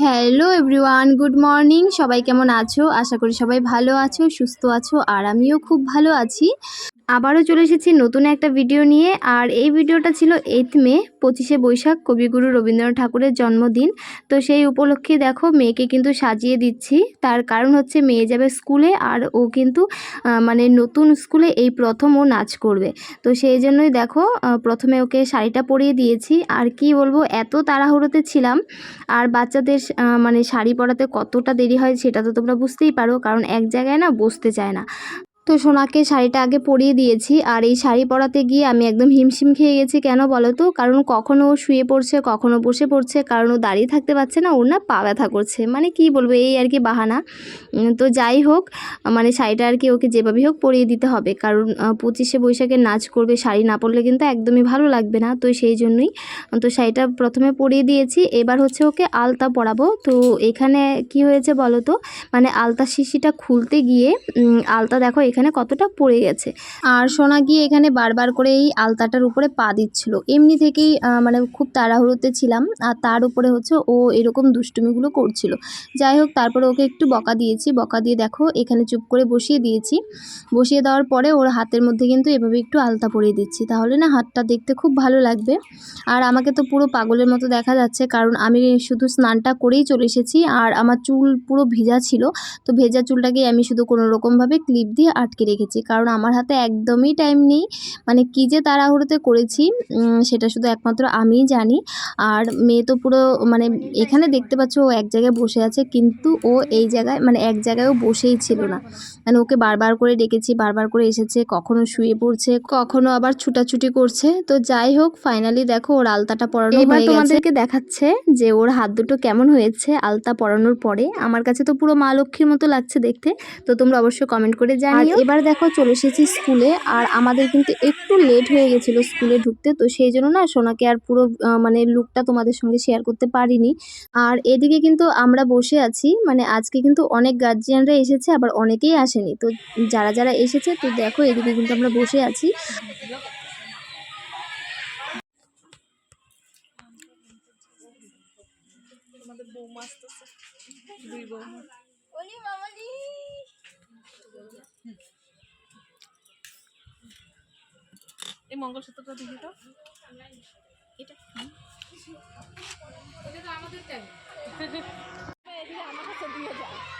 Hello everyone good morning সবাই কেমন আছো? আশা করি সবাই ভালো আছো, সুস্থ আছো, আর আমিও খুব ভালো আছি। আবারও চলে এসেছি নতুন একটা ভিডিও নিয়ে, আর এই ভিডিওটা ছিল এইথ মে, পঁচিশে বৈশাখ, কবিগুরু রবীন্দ্রনাথ ঠাকুরের জন্মদিন। তো সেই উপলক্ষে দেখো মেয়েকে কিন্তু সাজিয়ে দিচ্ছি। তার কারণ হচ্ছে মেয়ে যাবে স্কুলে, আর ও কিন্তু মানে নতুন স্কুলে এই প্রথম ও নাচ করবে। তো সেই জন্যই দেখো প্রথমে ওকে শাড়িটা পরিয়ে দিয়েছি। আর কি বলব, এত তাড়াহুড়োতে ছিলাম, আর বাচ্চাদের মানে শাড়ি পরাতে কতটা দেরি হয় সেটা তো তোমরা বুঝতেই পারো, কারণ এক জায়গায় না বসতে চায় না। তো সোনাকে শাড়িটা আগে পরিয়ে দিয়েছি, আর এই শাড়ি পরাতে গিয়ে আমি একদম হিমশিম খেয়ে গেছি। কেন বলো তো? কারণ কখনো ও শুয়ে পড়ছে, কখনো বসে পড়ছে, কারণ ও দাঁড়িয়ে থাকতে পারছে না, ওর না পা ব্যথা করছে। মানে কি বলব, এই আর কি বাহানা। তো যাই হোক মানে শাড়িটা আর কি ওকে যেভাবেই হোক পরিয়ে দিতে হবে। কারণ পঁচিশে বৈশাখে নাচ করবে, শাড়ি না পরলে কিন্তু একদমই ভালো লাগবে না। তো সেই জন্যই তো শাড়িটা প্রথমে পরিয়ে দিয়েছি। এবার হচ্ছে ওকে আলতা পরাবো। তো এখানে কি হয়েছে বলো তো? মানে আলতা শিশিটা খুলতে গিয়ে আলতা দেখো, এখানে কতটা পড়ে গেছে। আর সোনা গিয়ে এখানে বারবার করে এই আলতাটার উপরে পা দিচ্ছিল। এমনি থেকেই মানে খুব তাড়াহুড়োতে ছিলাম। আর তার উপরে হচ্ছে ও এরকম দুষ্টুমিগুলো করছিল। যাই হোক, তারপরে ওকে একটু বকা দিয়েছি। বকা দিয়ে দেখো, এখানে চুপ করে বসিয়ে দিয়েছি। বসিয়ে দেওয়ার পরে ওর হাতের মধ্যে কিন্তু এভাবে একটু আলতা পরিয়ে দিচ্ছি। তাহলে না হাতটা দেখতে খুব ভালো লাগবে। আর আমাকে তো পুরো পাগলের মতো দেখা যাচ্ছে। কারণ আমি শুধু স্নানটা করেই চলে এসেছি। আর আমার চুল পুরো ভিজা ছিল। তো ভেজা চুলটাকে আমি শুধু কোনো রকমভাবে ক্লিপ দিয়ে আটকে রেখেছি। কারণ আমার হাতে একদমই টাইম নেই। মানে কী যে তাড়াহুড়োতে করেছি সেটা শুধু একমাত্র আমিই জানি। আর মেয়ে তো পুরো মানে এখানে দেখতে পাচ্ছ ও এক জায়গায় বসে আছে কিন্তু ও এই জায়গায় মানে এক জায়গায়ও বসেই ছিল না। মানে ওকে বারবার করে ডেকেছি বারবার করে এসেছে কখনো শুয়ে পড়ছে কখনো আবার ছুটাছুটি করছে। তো যাই হোক ফাইনালি দেখো ওর আলতাটা পরানো এবার তোমাদেরকে দেখাচ্ছে যে ওর হাত দুটো কেমন হয়েছে আলতা পরানোর পরে। আমার কাছে তো পুরো মা লক্ষ্মীর মতো লাগছে দেখতে তো তোমরা অবশ্যই কমেন্ট করে জানিও। এবার দেখো চলে এসেছি স্কুলে আর আমাদের কিন্তু একটু লেট হয়ে গেছিল স্কুলে ঢুকতে তো সেই জন্য না সোনাকে আর পুরো মানে লুকটা তোমাদের সঙ্গে শেয়ার করতে পারিনি। আর এদিকে কিন্তু আমরা বসে আছি মানে আজকে কিন্তু অনেক গার্জিয়ানরা এসেছে আবার অনেকেই আসেনি। তো যারা যারা এসেছে তো দেখো এদিকে কিন্তু আমরা বসে আছি। এই মঙ্গলসূত্রটা দেখি তো এটা? এটা তো আমাদের টাইম দিয়ে যায়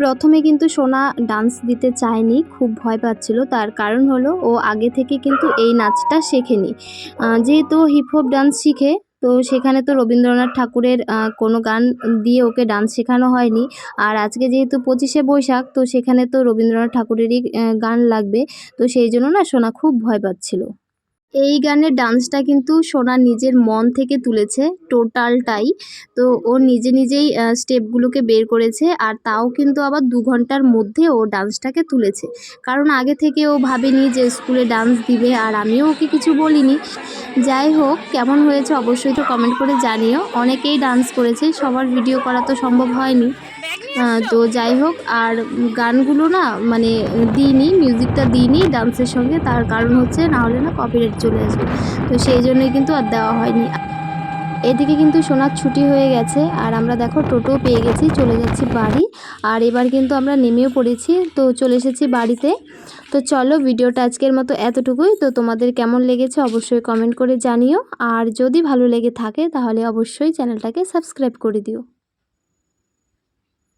প্রথমে কিন্তু সোনা ডান্স দিতে চায়নি, খুব ভয় পাচ্ছিল। তার কারণ হলো ও আগে থেকে কিন্তু এই নাচটা শেখেনি। যেহেতু হিপ হপ ডান্স শিখে, তো সেখানে তো রবীন্দ্রনাথ ঠাকুরের কোনো গান দিয়ে ওকে ডান্স শেখানো হয়নি। আর আজকে যেহেতু পঁচিশে বৈশাখ, তো সেখানে তো রবীন্দ্রনাথ ঠাকুরেরই গান লাগবে। তো সেই জন্য না সোনা খুব ভয় পাচ্ছিল। এই গানের ডান্সটা কিন্তু সোনা নিজের মন থেকে তুলেছে টোটালটাই তো ও নিজে নিজেই স্টেপগুলোকে বের করেছে আর তাও কিন্তু আবার দু ঘণ্টার মধ্যে ও ডান্সটাকে তুলেছে। কারণ আগে থেকে ও ভাবেনি যে স্কুলে ডান্স দিবে আর আমিও ওকে কিছু বলিনি। যাই হোক, কেমন হয়েছে অবশ্যই তো কমেন্ট করে জানিও। অনেকেই ডান্স করেছে, সবার ভিডিও করা তো সম্ভব হয়নি। তো যাই হোক আর গানগুলো না মানে দিইনি মিউজিকটা দিইনি ডান্সের সঙ্গে তার কারণ হচ্ছে না হলে না কপিরাইট চলে আসবে। তো সেই জন্যই কিন্তু আর দেওয়া হয়নি। এদিকে কিন্তু সোনার ছুটি হয়ে গেছে আর আমরা দেখো টোটো পেয়ে গেছি চলে যাচ্ছি বাড়ি। আর এবার কিন্তু আমরা নেমেও পড়েছি তো চলে এসেছি বাড়িতে। তো চলো ভিডিওটা আজকের মতো এতটুকুই। তো তোমাদের কেমন লেগেছে অবশ্যই কমেন্ট করে জানিও। আর যদি ভালো লেগে থাকে তাহলে অবশ্যই চ্যানেলটাকে সাবস্ক্রাইব করে দিও।